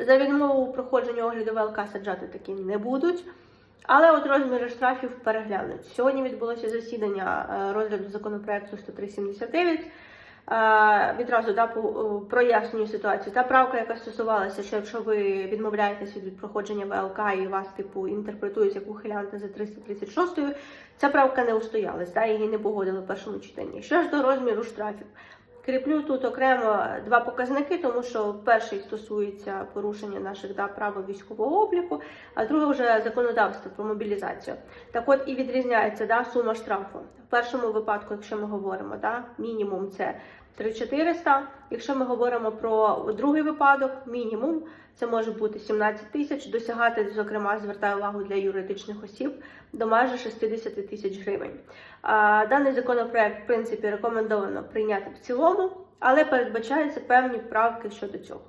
За відмову у проходженні огляду ВЛК саджати таки не будуть. Але от розміри штрафів переглянуть. Сьогодні відбулося засідання е, розгляду законопроекту 10379. Е, Відразу да, е, прояснюю ситуацію. Та правка, яка стосувалася, що якщо ви відмовляєтесь від проходження ВЛК і вас типу інтерпретують як ухилянта за 336, ця правка не устоялась, да, її не погодили в першому читанні. Що ж до розміру штрафів? Кріплю тут окремо два показники, тому що перший стосується порушення наших да, правил військового обліку, а другий вже законодавство про мобілізацію. Так от і відрізняється да, сума штрафу. В першому випадку, якщо ми говоримо, да, мінімум це 3400. Якщо ми говоримо про другий випадок, мінімум це може бути 17 тисяч, досягати, зокрема, звертаю увагу для юридичних осіб до майже 60 тисяч гривень. Даний законопроект, в принципі, рекомендовано прийняти в цілому, але передбачаються певні правки щодо цього.